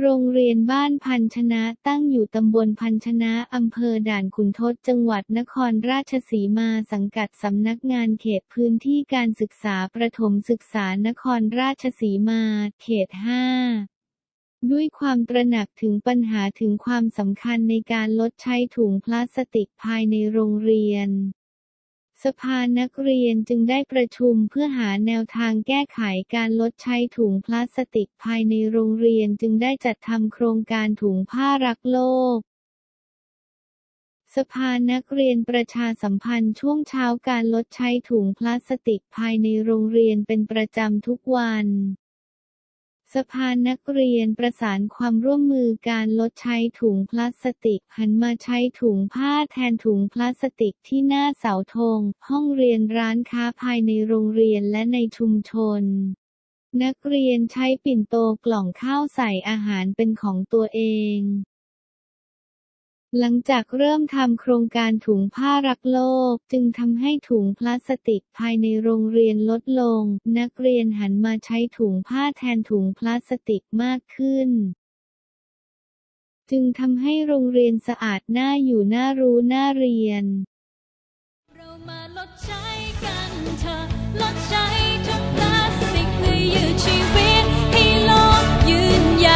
โรงเรียนบ้านพันชนะตั้งอยู่ตำบลพันชนะอำเภอด่านขุนทดจังหวัดนครราชสีมาสังกัดสำนักงานเขตพื้นที่การศึกษาประถมศึกษานครราชสีมาเขต 5ด้วยความตระหนักถึงปัญหาถึงความสำคัญในการลดใช้ถุงพลาสติกภายในโรงเรียน สภานักเรียนจึงได้ประชุมเพื่อหาแนวทางแก้ไขการลดใช้ถุงพลาสติกภายในโรงเรียนจึงได้จัดทำโครงการถุงผ้ารักโลก สภานักเรียนประชาสัมพันธ์ช่วงเช้าการลดใช้ถุงพลาสติกภายในโรงเรียนเป็นประจำทุกวัน สภานักเรียนประสานความร่วมมือการลดใช้ถุงพลาสติก หันมาใช้ถุงผ้าแทนถุงพลาสติกที่หน้าเสาธง ห้องเรียนร้านค้าภายในโรงเรียนและในชุมชน นักเรียนใช้ปิ่นโตกล่องข้าวใส่อาหารเป็นของตัวเอง หลังจากเริ่มทำโครงการถุงผ้ารักโลก จึงทำให้ถุงพลาสติกภายในโรงเรียนลดลง นักเรียนหันมาใช้ถุงผ้าแทนถุงพลาสติกมากขึ้น จึงทำให้โรงเรียนสะอาดน่าอยู่น่ารู้น่าเรียน เรามาลดใช้กันเถอะลดใช้ทุกพลาสติกเพื่อยืดชีวิตให้โลกยืนย